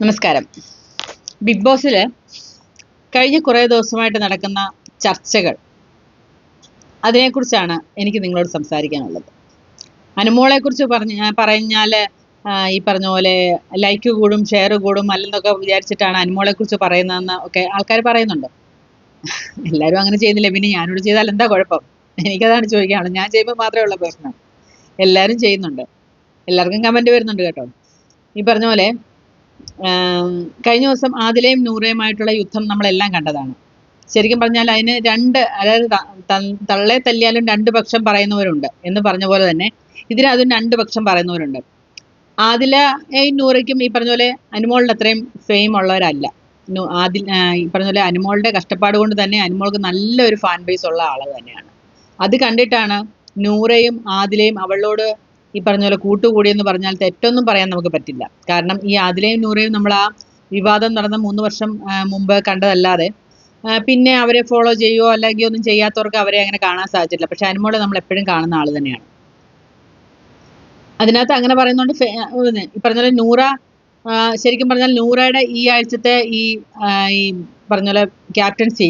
നമസ്കാരം. ബിഗ് ബോസിൽ കഴിഞ്ഞ കുറേ ദിവസമായിട്ട് നടക്കുന്ന ചർച്ചകൾ അതിനെക്കുറിച്ചാണ് എനിക്ക് നിങ്ങളോട് സംസാരിക്കാനുള്ളത്. അനുമോളെക്കുറിച്ച് പറഞ്ഞ പറഞ്ഞാൽ ഈ പറഞ്ഞ പോലെ ലൈക്ക് കൂടും ഷെയർ കൂടും അല്ലെന്നൊക്കെ വിചാരിച്ചിട്ടാണ് അനുമോളെക്കുറിച്ച് പറയുന്നതെന്ന് ഒക്കെ ആൾക്കാർ പറയുന്നുണ്ട്. എല്ലാവരും അങ്ങനെ ചെയ്യുന്നില്ല? പിന്നെ ഞാനോട് ചെയ്താൽ എന്താ കുഴപ്പം? എനിക്കതാണ് ചോദിക്കാനുള്ളത്. ഞാൻ ചെയ്യുമ്പോൾ മാത്രമേ ഉള്ള പ്രശ്നം. എല്ലാവരും ചെയ്യുന്നുണ്ട്. എല്ലാവർക്കും കമന്റ് വരുന്നുണ്ട് കേട്ടോ. ഈ പറഞ്ഞ പോലെ കഴിഞ്ഞ ദിവസം ആദിലയും നൂറയുമായിട്ടുള്ള യുദ്ധം നമ്മളെല്ലാം കണ്ടതാണ്. ശരിക്കും പറഞ്ഞാൽ അതിന് രണ്ട് അതായത് തള്ളെ തല്ലിയാലും രണ്ട് പക്ഷം പറയുന്നവരുണ്ട് എന്ന് പറഞ്ഞ പോലെ തന്നെ ഇതിന് അതും രണ്ട് പക്ഷം പറയുന്നവരുണ്ട്. ആദിലയും നൂറയ്ക്കും ഈ പറഞ്ഞ പോലെ അനുമോളിന്റെ അത്രയും ഫെയിം ഉള്ളവരല്ല. ആദിൽ ഈ പറഞ്ഞ പോലെ അനുമോളുടെ കഷ്ടപ്പാട് കൊണ്ട് തന്നെ അനുമോൾക്ക് നല്ലൊരു ഫാൻ ബേസ് ഉള്ള ആൾ തന്നെയാണ്. അത് കണ്ടിട്ടാണ് നൂറയും ആദിലയും അവളോട് ഈ പറഞ്ഞ പോലെ കൂട്ടുകൂടിയെന്ന് പറഞ്ഞാൽ തെറ്റൊന്നും പറയാൻ നമുക്ക് പറ്റില്ല. കാരണം ഈ ആദിലയും നൂറയും നമ്മൾ ആ വിവാദം നടന്ന മൂന്ന് വർഷം മുമ്പ് കണ്ടതല്ലാതെ പിന്നെ അവരെ ഫോളോ ചെയ്യുകയോ അല്ലെങ്കിൽ ഒന്നും ചെയ്യാത്തവർക്ക് അവരെ അങ്ങനെ കാണാൻ സാധിച്ചിട്ടില്ല. പക്ഷെ അനുമോളെ നമ്മൾ എപ്പോഴും കാണുന്ന ആൾ തന്നെയാണ്. അതിനകത്ത് അങ്ങനെ പറയുന്നുണ്ട് ഈ പറഞ്ഞ പോലെ നൂറ ശരിക്കും പറഞ്ഞാൽ നൂറയുടെ ഈ ആഴ്ചത്തെ ഈ ഈ പറഞ്ഞ പോലെ ക്യാപ്റ്റൻസി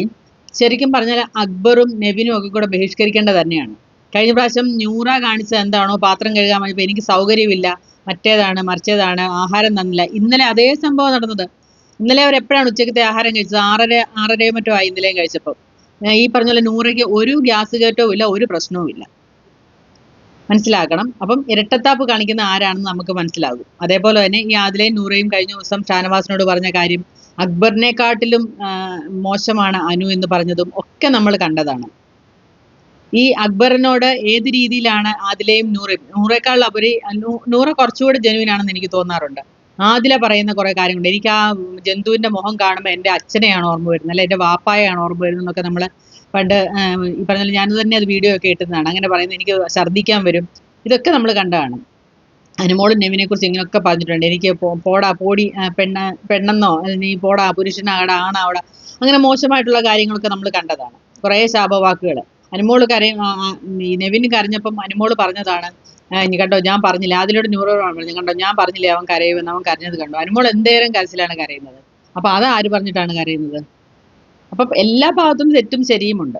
ശരിക്കും പറഞ്ഞാൽ അക്ബറും നെവിനും ഒക്കെ കൂടെ ബഹിഷ്കരിക്കേണ്ടത് തന്നെയാണ്. കഴിഞ്ഞ പ്രാവശ്യം ന്യൂറ കാണിച്ചത് എന്താണോ? പാത്രം കഴുകാൻ വേണ്ടി എനിക്ക് സൗകര്യമില്ല. മറ്റേതാണ് മറിച്ചതാണ് ആഹാരം തന്നില്ല. ഇന്നലെ അതേ സംഭവം നടന്നത്. ഇന്നലെ അവർ എപ്പോഴാണ് ഉച്ചക്കത്തെ ആഹാരം കഴിച്ചത്? ആറര ആറരയോ മറ്റോ ആയി ഇന്നലെയും കഴിച്ചപ്പോൾ. ഈ പറഞ്ഞ പോലെ നൂറയ്ക്ക് ഒരു ഗ്യാസ് കയറ്റവും ഇല്ല ഒരു പ്രശ്നവും ഇല്ല. മനസ്സിലാക്കണം. അപ്പം ഇരട്ടത്താപ്പ് കാണിക്കുന്ന ആരാണെന്ന് നമുക്ക് മനസ്സിലാകും. അതേപോലെ തന്നെ ഈ ആദിലയും നൂറയും കഴിഞ്ഞ ദിവസം ഷാനവാസിനോട് പറഞ്ഞ കാര്യം അക്ബറിനെക്കാട്ടിലും മോശമാണ് അനു എന്ന് പറഞ്ഞതും ഒക്കെ നമ്മൾ കണ്ടതാണ്. ഈ അക്ബറിനോട് ഏത് രീതിയിലാണ് ആദിലയും നൂറയും നൂറേക്കാൾ അവർ നൂറ കുറച്ചുകൂടി ജനുവിൻ ആണെന്ന് എനിക്ക് തോന്നാറുണ്ട്. ആദില പറയുന്ന കുറെ കാര്യങ്ങളുണ്ട്. എനിക്ക് ആ ജന്തുവിന്റെ മുഖം കാണുമ്പോൾ എന്റെ അച്ഛനെയാണ് ഓർമ്മ വരുന്നത് അല്ലെ എന്റെ വാപ്പായാണ് ഓർമ്മ വരുന്നത് എന്നൊക്കെ നമ്മൾ പണ്ട് ഈ പറഞ്ഞ ഞാൻ തന്നെ അത് വീഡിയോ ഒക്കെ ഇട്ടുന്നതാണ് അങ്ങനെ പറയുന്നത് എനിക്ക് ഛർദ്ദിക്കാൻ വരും. ഇതൊക്കെ നമ്മൾ കണ്ടതാണ്. അനുമോളും നെവിനെ കുറിച്ച് ഇങ്ങനെയൊക്കെ പറഞ്ഞിട്ടുണ്ട്. എനിക്ക് പോടാ പോടി പെണ്ണ പെണ്ണെന്നോ നീ പോടാ പുരുഷനാടാ ആണാവടാ അങ്ങനെ മോശമായിട്ടുള്ള കാര്യങ്ങളൊക്കെ നമ്മൾ കണ്ടതാണ്. കുറേ ശാപവാക്കുകൾ അനുമോൾ കരയും ഈ നെവിൻ കരഞ്ഞപ്പം അനുമോൾ പറഞ്ഞതാണ് കണ്ടോ ഞാൻ പറഞ്ഞില്ല. അതിലൂടെ ന്യൂറോണാണ് പറഞ്ഞു. കണ്ടോ ഞാൻ പറഞ്ഞില്ലേ അവൻ കരയുമെന്ന്? അവൻ കരഞ്ഞത് കണ്ടോ? അനുമോൾ എന്തേരം കരച്ചിലാണ് കരയുന്നത്? അപ്പൊ അത് ആര് പറഞ്ഞിട്ടാണ് കരയുന്നത്? അപ്പൊ എല്ലാ ഭാഗത്തും തെറ്റും ശരിയുമുണ്ട്.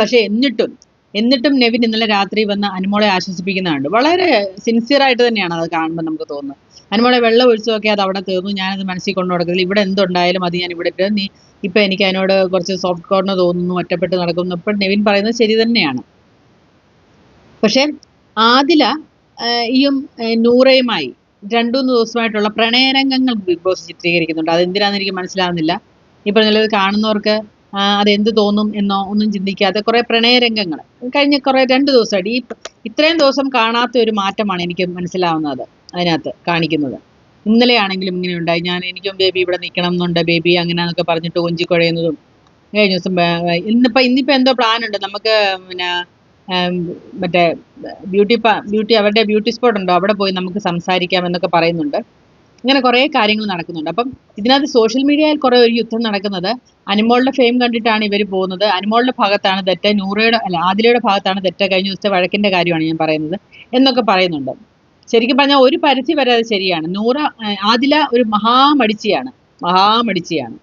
പക്ഷെ എന്നിട്ടും എന്നിട്ടും നെവിൻ ഇന്നലെ രാത്രി വന്ന് അനുമോളെ ആശ്വസിപ്പിക്കുന്നതാണ് വളരെ സിൻസിയർ ആയിട്ട് തന്നെയാണ് അത് കാണുമ്പോൾ നമുക്ക് തോന്നുന്നത്. അനുമോളെ വെള്ളം ഒഴിച്ചു നോക്കിയാൽ അത് അവിടെ തീർന്നു. ഞാനത് മനസ്സിൽ കൊണ്ടു നടക്കത്തില്ല ഇവിടെ എന്തുണ്ടായാലും അത് ഞാൻ ഇവിടെ ഇട്ട് നീ ഇപ്പം എനിക്ക് അതിനോട് കുറച്ച് സോഫ്റ്റ് കോർണർ തോന്നുന്നു ഒറ്റപ്പെട്ട് നടക്കുന്നു. ഇപ്പം നെവിൻ പറയുന്നത് ശരി തന്നെയാണ്. പക്ഷേ ആദില ഈയും നൂറയുമായി രണ്ടു മൂന്ന് ദിവസമായിട്ടുള്ള പ്രണയരംഗങ്ങൾ ബിഗ് ബോസ് ചിത്രീകരിക്കുന്നുണ്ട്. അതെന്തിനാന്ന് എനിക്ക് മനസ്സിലാവുന്നില്ല. ഈ പറഞ്ഞത് കാണുന്നവർക്ക് അതെന്ത് തോന്നും എന്നോ ഒന്നും ചിന്തിക്കാതെ കുറേ പ്രണയരംഗങ്ങൾ. കഴിഞ്ഞ കുറേ രണ്ട് ദിവസമായിട്ട് ഈ ഇത്രയും ദിവസം കാണാത്ത ഒരു മാറ്റമാണ് എനിക്ക് മനസ്സിലാവുന്നത്. അതിനകത്ത് കാണിക്കുന്നത്. ഇന്നലെ ആണെങ്കിലും ഇങ്ങനെ ഉണ്ടായി. ഞാൻ എനിക്കും ബേബി ഇവിടെ നിൽക്കണം എന്നുണ്ട്. ബേബി അങ്ങനെ എന്നൊക്കെ പറഞ്ഞിട്ട് കൊഞ്ചിക്കുഴയുന്നതും കഴിഞ്ഞ ദിവസം ഇന്നിപ്പോ ഇന്നിപ്പോ എന്തോ പ്ലാൻ ഉണ്ട്. നമുക്ക് പിന്നെ മറ്റേ ബ്യൂട്ടി ബ്യൂട്ടി അവരുടെ ബ്യൂട്ടി സ്പോട്ട് ഉണ്ടോ? അവിടെ പോയി നമുക്ക് സംസാരിക്കാം എന്നൊക്കെ പറയുന്നുണ്ട്. ഇങ്ങനെ കുറേ കാര്യങ്ങൾ നടക്കുന്നുണ്ട്. അപ്പം ഇതിനകത്ത് സോഷ്യൽ മീഡിയയിൽ കുറേ ഒരു യുദ്ധം നടക്കുന്നത് അനുമോളുടെ ഫെയിം കണ്ടിട്ടാണ് ഇവർ പോകുന്നത്. അനുമോളുടെ ഭാഗത്താണ് തെറ്റ്. നൂറയുടെ അല്ല ആദിലയുടെ ഭാഗത്താണ് തെറ്റ്. കഴിഞ്ഞ ദിവസത്തെ വഴക്കിന്റെ കാര്യമാണ് ഞാൻ പറയുന്നത്. എന്നൊക്കെ പറയുന്നുണ്ട്. ശരിക്കും പറഞ്ഞാൽ ഒരു പരിധി വരെ അത് ശരിയാണ്. നൂറ ആദില ഒരു മഹാമടിച്ചിയാണ്. മഹാമടിച്ചിയാണ്.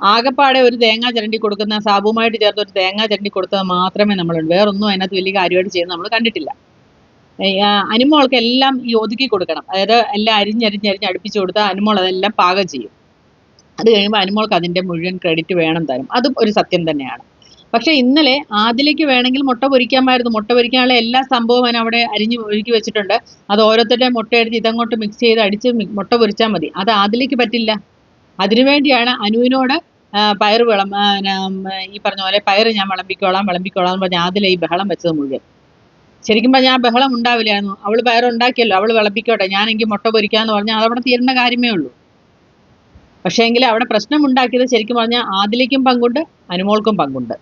ആകപ്പാടെ ഒരു തേങ്ങ ചിരണ്ടി കൊടുക്കുന്ന സാബുമായിട്ട് ചേർത്ത് ഒരു തേങ്ങ ചിരണ്ടി കൊടുത്തത് മാത്രമേ നമ്മളുണ്ട് വേറൊന്നും അതിനകത്ത് വലിയ കാര്യമായിട്ട് ചെയ്യുന്നത് നമ്മൾ കണ്ടിട്ടില്ല. അനിമോൾക്ക് എല്ലാം ഈ ഒതുക്കി കൊടുക്കണം. അതായത് എല്ലാം അരിഞ്ഞരിഞ്ഞരിഞ്ഞ് അടുപ്പിച്ചു കൊടുത്താൽ അനുമോൾ അതെല്ലാം പാകം ചെയ്യും. അത് കഴിയുമ്പോൾ അനിമോൾക്ക് അതിന്റെ മുഴുവൻ ക്രെഡിറ്റ് വേണം തരും. അതും ഒരു സത്യം തന്നെയാണ്. പക്ഷെ ഇന്നലെ ആദിലേക്ക് വേണമെങ്കിൽ മുട്ട പൊരിക്കാമായിരുന്നു. മുട്ട പൊരിക്കാനുള്ള എല്ലാ സംഭവവും ഞാൻ അവിടെ അരിഞ്ഞ് ഒരുക്കി വെച്ചിട്ടുണ്ട്. അത് ഓരോരുത്തരുടെ മുട്ട എടുത്ത് ഇതങ്ങോട്ട് മിക്സ് ചെയ്ത് അടിച്ച് മുട്ട പൊരിച്ചാൽ മതി. അത് ആദിലേക്ക് പറ്റില്ല. അതിനുവേണ്ടിയാണ് അനുവിനോട് പയർ വിളം ഈ പറഞ്ഞ പോലെ പയർ ഞാൻ വിളമ്പിക്കോളാം വിളമ്പിക്കോളാം എന്ന് പറഞ്ഞാൽ ആദിലെ ഈ ബഹളം വെച്ചത് മുഴുവൻ. ശരിക്കും പറഞ്ഞാൽ ബഹളം ഉണ്ടാവില്ലായിരുന്നു. അവൾ പയർ ഉണ്ടാക്കിയല്ലോ. അവൾ വിളമ്പിക്കോട്ടെ. ഞാൻ മുട്ട പൊരിക്കാന്ന് പറഞ്ഞാൽ അതവിടെ തീരേണ്ട കാര്യമേ ഉള്ളൂ. പക്ഷേ എങ്കിൽ അവിടെ പ്രശ്നം ഉണ്ടാക്കിയത് ശരിക്കും പറഞ്ഞാൽ ആദിലേക്കും പങ്കുണ്ട് അനുമോൾക്കും പങ്കുണ്ട്.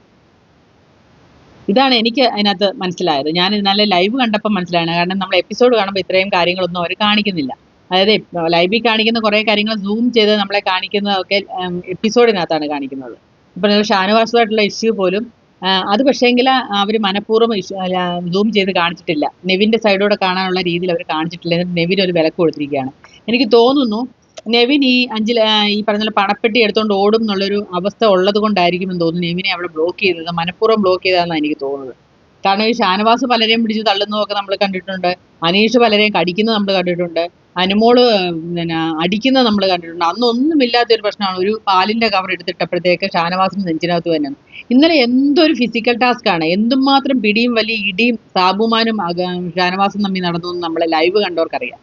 ഇതാണ് എനിക്ക് അതിനകത്ത് മനസ്സിലായത്. ഞാൻ ഇന്നലെ ലൈവ് കണ്ടപ്പോൾ മനസ്സിലായത്. കാരണം നമ്മൾ എപ്പിസോഡ് കാണുമ്പോൾ ഇത്രയും കാര്യങ്ങളൊന്നും അവർ കാണിക്കുന്നില്ല. അതായത് ലൈവിൽ കാണിക്കുന്ന കുറേ കാര്യങ്ങൾ സൂം ചെയ്ത് നമ്മളെ കാണിക്കുന്നതൊക്കെ എപ്പിസോഡിനകത്താണ് കാണിക്കുന്നത്. ഇപ്പം ഷാനുവാസുമായിട്ടുള്ള ഇഷ്യൂ പോലും അത് പക്ഷേങ്കിൽ അവർ മനഃപൂർവം സൂം ചെയ്ത് കാണിച്ചിട്ടില്ല. നെവിന്റെ സൈഡോടെ കാണാനുള്ള രീതിയിൽ അവർ കാണിച്ചിട്ടില്ല. എന്നിട്ട് നെവിൻ ഒരു വിലക്ക് കൊടുത്തിരിക്കുകയാണ്. എനിക്ക് തോന്നുന്നു നെവിൻ ഈ അഞ്ചിൽ ഈ പറഞ്ഞ പോലെ പണപ്പെട്ടി എടുത്തോണ്ട് ഓടും എന്നുള്ളൊരു അവസ്ഥ ഉള്ളത് കൊണ്ടായിരിക്കും എന്ന് തോന്നുന്നു നെവിനെ അവിടെ ബ്ലോക്ക് ചെയ്തത്. മനഃപൂർവം ബ്ലോക്ക് ചെയ്തതെന്നാണ് എനിക്ക് തോന്നുന്നത്. കാരണം ഈ ഷാനവാസ് പലരെയും പിടിച്ച് തള്ളുന്നതൊക്കെ നമ്മൾ കണ്ടിട്ടുണ്ട്. അനീഷ് പലരെയും കടിക്കുന്നത് നമ്മൾ കണ്ടിട്ടുണ്ട്. അനുമോൾ പിന്നെ അടിക്കുന്നത് നമ്മൾ കണ്ടിട്ടുണ്ട്. അന്നൊന്നുമില്ലാത്തൊരു പ്രശ്നമാണ്. ഒരു പാലിന്റെ കവർ എടുത്തിട്ടപ്പോഴത്തേക്ക് ഷാനവാസിന് നെഞ്ചിനകത്ത് തന്നെ ഇന്നലെ എന്തൊരു ഫിസിക്കൽ ടാസ്ക് ആണ്. എന്തുമാത്രം പിടിയും വലിയ ഇടിയും സാബുമാനും ഷാനവാസും തമ്മിൽ നടന്നു നമ്മളെ ലൈവ് കണ്ടവർക്കറിയാം.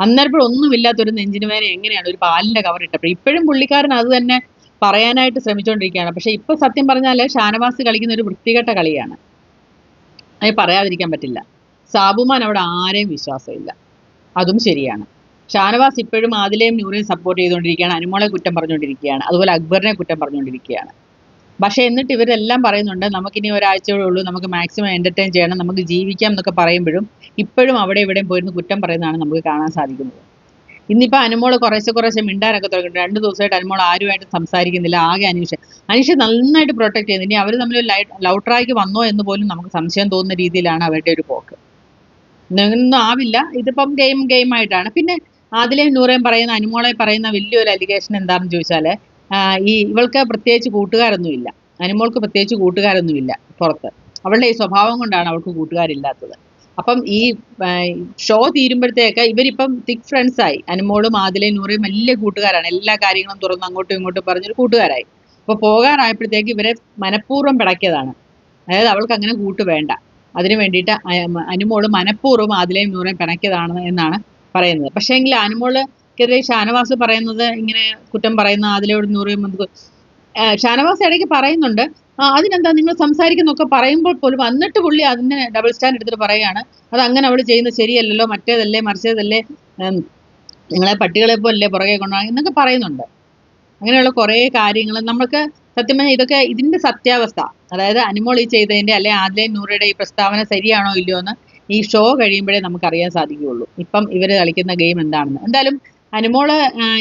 അന്നേരപ്പോൾ ഒന്നുമില്ലാത്തൊരു നെഞ്ചിന് വേദന എങ്ങനെയാണ് ഒരു പാലിന്റെ കവർ ഇട്ടപ്പോൾ ഇപ്പോഴും പുള്ളിക്കാരൻ അത് തന്നെ പറയാനായിട്ട് ശ്രമിച്ചുകൊണ്ടിരിക്കുകയാണ് പക്ഷെ ഇപ്പൊ സത്യം പറഞ്ഞാൽ ഷാനവാസ് കളിക്കുന്ന ഒരു വൃത്തികെട്ട കളിയാണ്. അത് പറയാതിരിക്കാൻ പറ്റില്ല. സാബുമാൻ അവിടെ ആരെയും വിശ്വാസമില്ല. അതും ശരിയാണ്. ഷാനവാസ് ഇപ്പോഴും ആദിലെയും നൂറേയും സപ്പോർട്ട് ചെയ്തുകൊണ്ടിരിക്കുകയാണ്. അനുമോളെ കുറ്റം പറഞ്ഞുകൊണ്ടിരിക്കുകയാണ്. അതുപോലെ അക്ബറിനെ കുറ്റം പറഞ്ഞുകൊണ്ടിരിക്കുകയാണ്. പക്ഷേ എന്നിട്ട് ഇവരെല്ലാം പറയുന്നുണ്ട് നമുക്കിനി ഒരാഴ്ചയോടെ ഉള്ളൂ നമുക്ക് മാക്സിമം എന്റർടൈൻ ചെയ്യണം നമുക്ക് ജീവിക്കാം എന്നൊക്കെ പറയുമ്പോഴും ഇപ്പോഴും അവിടെ ഇവിടെയും പോയിരുന്ന് കുറ്റം പറയുന്നതാണ് നമുക്ക് കാണാൻ സാധിക്കുന്നത്. ഇന്നിപ്പോൾ അനുമോൾ കുറേശ്ശെ കുറേശ്ശെ മിണ്ടാനൊക്കെ തുടങ്ങിയിട്ട് രണ്ട് ദിവസമായിട്ട് അനുമോൾ ആരുമായിട്ട് സംസാരിക്കുന്നില്ല ആകെ അനീഷ്. അനീഷ് നന്നായിട്ട് പ്രൊട്ടക്ട് ചെയ്യുന്നു. ഇനി അവർ തമ്മിൽ ലവ് ട്രാക്ക് വന്നോ എന്ന് പോലും നമുക്ക് സംശയം തോന്നുന്ന രീതിയിലാണ് അവരുടെ ഒരു പോക്ക്. ഒന്നും ആവില്ല. ഇതിപ്പം ഗെയിം ഗെയിം ആയിട്ടാണ്. പിന്നെ അതിലെ നൂറേം പറയുന്ന അനുമോളെ പറയുന്ന വലിയൊരു അലിഗേഷൻ എന്താണെന്ന് ചോദിച്ചാൽ ഈ ഇവൾക്ക് പ്രത്യേകിച്ച് കൂട്ടുകാരൊന്നുമില്ല. അനുമോൾക്ക് പ്രത്യേകിച്ച് കൂട്ടുകാരൊന്നുമില്ല പുറത്ത്. അവളുടെ ഈ സ്വഭാവം കൊണ്ടാണ് അവൾക്ക് കൂട്ടുകാരില്ലാത്തത്. അപ്പം ഈ ഷോ തീരുമ്പോഴത്തേക്ക് ഇവരിപ്പം തിക് ഫ്രണ്ട്സ് ആയി അനുമോളും ആദിലയും നൂറയും വലിയ കൂട്ടുകാരാണ്. എല്ലാ കാര്യങ്ങളും തുറന്ന് അങ്ങോട്ടും ഇങ്ങോട്ടും പറഞ്ഞൊരു കൂട്ടുകാരായി. അപ്പോൾ പോകാറായപ്പോഴത്തേക്ക് ഇവരെ മനഃപൂർവം പിടക്കിയതാണ്. അതായത് അവൾക്ക് അങ്ങനെ കൂട്ട് വേണ്ട. അതിനു വേണ്ടിയിട്ട് അനുമോൾ മനഃപൂർവം ആദിലയും നൂറയും പിണക്കിയതാണ് എന്നാണ് പറയുന്നത്. പക്ഷേ എങ്കിൽ അനുമോൾക്കെതിരെ ഷാനവാസ് പറയുന്നത് ഇങ്ങനെ കുറ്റം പറയുന്ന അതിലോട് നൂറ് ഷാനവാസ് ഇടയ്ക്ക് പറയുന്നുണ്ട്. അതിനെന്താ നിങ്ങൾ സംസാരിക്കുന്നൊക്കെ പറയുമ്പോൾ പോലും എന്നിട്ട് പുള്ളി അതിന് ഡബിൾ സ്റ്റാൻഡ് എടുത്തിട്ട് പറയുകയാണ്. അത് അങ്ങനെ അവൾ ചെയ്യുന്നത് ശരിയല്ലല്ലോ മറ്റേതല്ലേ മറിച്ചതല്ലേ നിങ്ങളെ പട്ടികളെ പോലല്ലേ പുറകെ കൊണ്ടുപോകാൻ എന്നൊക്കെ പറയുന്നുണ്ട്. അങ്ങനെയുള്ള കുറേ കാര്യങ്ങൾ നമുക്ക് സത്യം പറഞ്ഞാൽ ഇതൊക്കെ ഇതിന്റെ സത്യാവസ്ഥ. അതായത് അനുമോൾ ഈ ചെയ്തതിന്റെ അല്ലെ ആദ്യ നൂറയുടെ ഈ പ്രസ്താവന ശരിയാണോ ഇല്ലയോ എന്ന് ഈ ഷോ കഴിയുമ്പോഴേ നമുക്ക് അറിയാൻ സാധിക്കുകയുള്ളൂ. ഇപ്പം ഇവർ കളിക്കുന്ന ഗെയിം എന്താണെന്ന്. എന്തായാലും അനുമോൾ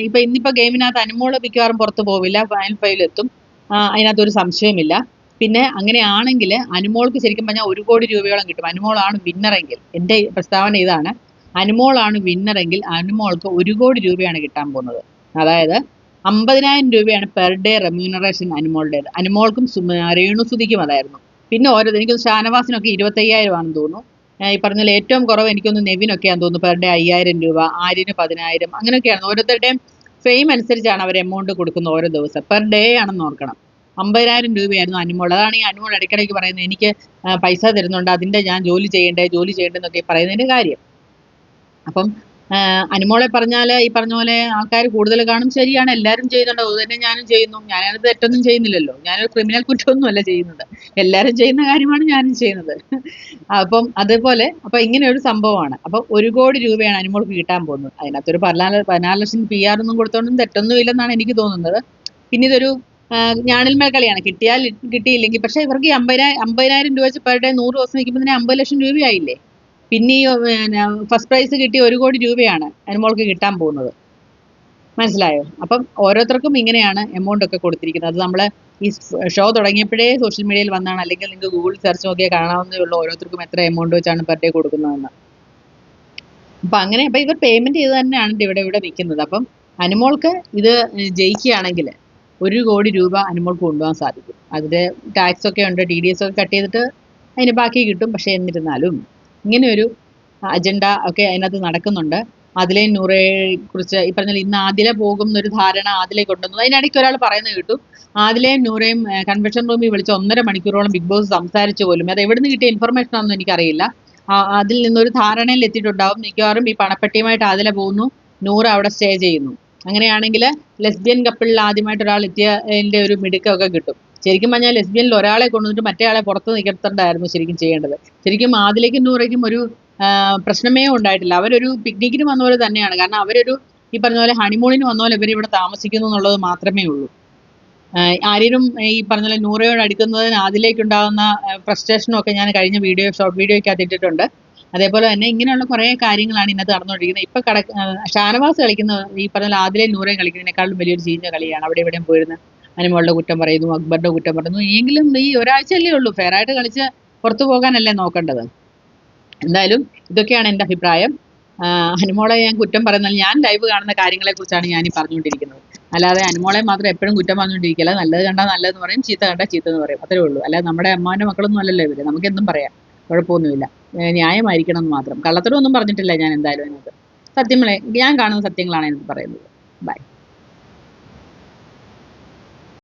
ഇപ്പൊ ഇന്നിപ്പോ ഗെയിമിനകത്ത് അനുമോൾ മിക്കവാറും പുറത്തു പോവില്ല ഫൈനൽ ഫൈവിൽ എത്തും ആ, അതിനകത്തൊരു സംശയമില്ല. പിന്നെ അങ്ങനെയാണെങ്കിൽ അനുമോൾക്ക് ശരിക്കും പറഞ്ഞാൽ ഒരു കോടി രൂപയോളം കിട്ടും. അനുമോളാണ് വിന്നറെങ്കിൽ എന്റെ പ്രസ്താവന ഇതാണ്. അനുമോളാണ് വിന്നറെങ്കിൽ അനുമോൾക്ക് ഒരു കോടി രൂപയാണ് കിട്ടാൻ പോകുന്നത്. അതായത് അമ്പതിനായിരം രൂപയാണ് പെർ ഡേ റെമ്യൂണറേഷൻ അനുമോളുടേത്. അനുമോൾക്കും രേണുസുതിക്കും അതായിരുന്നു. പിന്നെ ഓരോ എനിക്ക് ഷാനവാസിനൊക്കെ ഇരുപത്തയ്യായിരം ആണെന്ന് തോന്നുന്നു. ഈ പറഞ്ഞ ഏറ്റവും കുറവ് എനിക്കൊന്ന് നെവിനൊക്കെയാന്ന് തോന്നുന്നു. പെർ ഡേ അയ്യായിരം രൂപ ആര്യന് പതിനായിരം അങ്ങനെയൊക്കെയാണ്. ഓരോരുത്തരുടെയും ഫെയിം അനുസരിച്ചാണ് അവർ എമൗണ്ട് കൊടുക്കുന്നത് ഓരോ ദിവസം. പെർ ഡേ ആണെന്ന് ഓർക്കണം. അമ്പതിനായിരം രൂപയായിരുന്നു അനുമോൾ. അതാണ് ഈ അനുമോൾ ഇടയ്ക്കിടയ്ക്ക് പറയുന്നത് എനിക്ക് പൈസ തരുന്നുണ്ട് അതിന്റെ ഞാൻ ജോലി ചെയ്യണ്ടേ ജോലി ചെയ്യണ്ടെന്നൊക്കെ പറയുന്നതിന്റെ കാര്യം. അപ്പം അനുമോളെ പറഞ്ഞാൽ ഈ പറഞ്ഞ പോലെ ആൾക്കാർ കൂടുതൽ കാണും ശരിയാണ്. എല്ലാവരും ചെയ്യുന്നുണ്ട്. അത് തന്നെ ഞാനും ചെയ്യുന്നു. ഞാനത് തെറ്റൊന്നും ചെയ്യുന്നില്ലല്ലോ. ഞാനൊരു ക്രിമിനൽ കുറ്റമൊന്നുമല്ല ചെയ്യുന്നത്. എല്ലാവരും ചെയ്യുന്ന കാര്യമാണ് ഞാനും ചെയ്യുന്നത്. അപ്പം അതേപോലെ അപ്പൊ ഇങ്ങനെ ഒരു സംഭവമാണ്. അപ്പൊ ഒരു കോടി രൂപയാണ് അനുമോൾക്ക് കിട്ടാൻ പോകുന്നത്. അതിനകത്തൊരു പതിനാല് പതിനാല് ലക്ഷം പി ആർ ഒന്നും കൊടുത്തോണ്ടും തെറ്റൊന്നും ഇല്ലെന്നാണ് എനിക്ക് തോന്നുന്നത്. പിന്നെ ഇതൊരു ഞാണിൽമേൽ കളിയാണ്. കിട്ടിയാൽ കിട്ടിയില്ലെങ്കിൽ പക്ഷെ ഇവർക്ക് അമ്പതിനായിരം അമ്പതിനായിരം രൂപ വെച്ച് പെർ ഡേ നൂറ് ദിവസം നിൽക്കുമ്പോൾ തന്നെ അമ്പത് ലക്ഷം രൂപയായില്ലേ? പിന്നെ ഈ ഫസ്റ്റ് പ്രൈസ് കിട്ടിയ ഒരു കോടി രൂപയാണ് അനുമോൾക്ക് കിട്ടാൻ പോകുന്നത്. മനസ്സിലായോ? അപ്പം ഓരോരുത്തർക്കും ഇങ്ങനെയാണ് എമൗണ്ട് ഒക്കെ കൊടുത്തിരിക്കുന്നത്. അത് നമ്മൾ ഈ ഷോ തുടങ്ങിയപ്പോഴേ സോഷ്യൽ മീഡിയയിൽ വന്നാണ്. അല്ലെങ്കിൽ നിങ്ങൾക്ക് ഗൂഗിൾ സെർച്ച് നോക്കിയാൽ കാണാവുന്നതേ ഉള്ളൂ. ഓരോരുത്തർക്കും എത്ര എമൗണ്ട് വെച്ചാണ് പെർ ഡേ കൊടുക്കുന്നതെന്ന്. അപ്പം അങ്ങനെ അപ്പം ഇവർ പേയ്മെന്റ് ചെയ്ത് തന്നെയാണ് ഇവിടെ ഇവിടെ നിൽക്കുന്നത് അപ്പം അനുമോൾക്ക് ഇത് ജയിക്കുകയാണെങ്കിൽ ഒരു കോടി രൂപ അനുമോൾക്ക് കൊണ്ടുപോകാൻ സാധിക്കും. അതിൽ ടാക്സ് ഒക്കെ ഉണ്ട് ടി ഡി എസ് ഒക്കെ കട്ട് ചെയ്തിട്ട് അതിന് ബാക്കി കിട്ടും. പക്ഷേ എന്നിരുന്നാലും ഇങ്ങനെ ഒരു അജണ്ട ഒക്കെ അതിനകത്ത് നടക്കുന്നുണ്ട്. അതിലെ നൂറയെ കുറിച്ച് ഈ പറഞ്ഞ ഇന്ന് ആദിലെ പോകും എന്നൊരു ധാരണ ആദിലെ കൊണ്ടുവന്നു. അതിനിടയ്ക്ക് ഒരാൾ പറയുന്നത് കേട്ടു ആദിലയും നൂറയും കൺവെൻഷൻ റൂമിൽ വിളിച്ച് ഒന്നര മണിക്കൂറോളം ബിഗ് ബോസ് സംസാരിച്ചു പോലും. അത് എവിടെ നിന്ന് കിട്ടിയ ഇൻഫർമേഷൻ ആണെന്ന് എനിക്കറിയില്ല. അതിൽ നിന്നൊരു ധാരണയിൽ എത്തിയിട്ടുണ്ടാവും. മിക്കവാറും ഈ പണപ്പെട്ടിയുമായിട്ട് ആദില പോകുന്നു നൂറ് അവിടെ സ്റ്റേ ചെയ്യുന്നു. അങ്ങനെയാണെങ്കിൽ ലെസ്ബിയൻ കപ്പിളിൽ ആദ്യമായിട്ട് ഒരാൾ എത്തിയതിന്റെ ഒരു മിടുക്കൊക്കെ കിട്ടും. ശരിക്കും പറഞ്ഞാൽ ലെസ്ബിയനിൽ ഒരാളെ കൊണ്ടുവന്നിട്ട് മറ്റേ ആളെ പുറത്ത് നിൽക്കത്തണ്ടായിരുന്നു ശരിക്കും ചെയ്യേണ്ടത്. ശരിക്കും ആദിലേക്കും നൂറയ്ക്കും ഒരു പ്രശ്നമേ ഉണ്ടായിട്ടില്ല. അവരൊരു പിക്നിക്കിന് വന്ന പോലെ തന്നെയാണ്. കാരണം അവരൊരു ഈ പറഞ്ഞ പോലെ ഹണിമൂണിന് വന്ന പോലെ ഇവർ ഇവിടെ താമസിക്കുന്നു എന്നുള്ളത് മാത്രമേ ഉള്ളൂ. ആരേലും ഈ പറഞ്ഞ പോലെ നൂറയോട് അടുക്കുന്നതിന് അതിലേക്കുണ്ടാകുന്ന ഫ്രസ്ട്രേഷനും ഒക്കെ ഞാൻ കഴിഞ്ഞ വീഡിയോ ഷോർട്ട് വീഡിയോയ്ക്കകത്ത് ഇട്ടിട്ടുണ്ട്. അതേപോലെ തന്നെ ഇങ്ങനെയുള്ള കുറേ കാര്യങ്ങളാണ് ഇന്നത്തെ നടന്നുകൊണ്ടിരിക്കുന്നത്. ഇപ്പൊ കട ഷാനവാസ് കളിക്കുന്ന ഈ പറഞ്ഞ പോലെ ആദിലെ നൂറയും കളിക്കുന്നതിനേക്കാളും വലിയൊരു ചീഞ്ഞ കളിയാണ് അവിടെ ഇവിടെയും പോയിരുന്ന്. അനുമോളുടെ കുറ്റം പറയുന്നു അക്ബറിന്റെ കുറ്റം പറയുന്നു. എങ്കിലും ഈ ഒരാഴ്ചയല്ലേ ഉള്ളൂ. ഫെയർ ആയിട്ട് കളിച്ച് പുറത്തു പോകാനല്ലേ നോക്കേണ്ടത്. എന്തായാലും ഇതൊക്കെയാണ് എന്റെ അഭിപ്രായം. അനിമോളെ ഞാൻ കുറ്റം പറയുന്നത് ഞാൻ ലൈവ് കാണുന്ന കാര്യങ്ങളെക്കുറിച്ചാണ് ഞാൻ ഈ പറഞ്ഞുകൊണ്ടിരിക്കുന്നത്. അല്ലാതെ അനുമോളെ മാത്രം എപ്പോഴും കുറ്റം പറഞ്ഞുകൊണ്ടിരിക്കില്ല നല്ലത് കണ്ടാൽ നല്ലതെന്ന് പറയും ചീത്ത കണ്ടാൽ ചീത്ത എന്ന് പറയും. അത്രേ ഉള്ളൂ. അല്ലാതെ നമ്മുടെ അമ്മാന്റെ മക്കളൊന്നും അല്ലല്ലോ ഇവർ. നമുക്ക് എന്തും പറയാം. കുഴപ്പമൊന്നുമില്ല. ന്യായമായിരിക്കണം എന്ന് മാത്രം. കള്ളത്തരമൊന്നും പറഞ്ഞിട്ടില്ല ഞാൻ എന്തായാലും അതിനകത്ത്. സത്യങ്ങളെ ഞാൻ കാണുന്ന സത്യങ്ങളാണ് എനിക്ക് പറയുന്നത്. ബൈ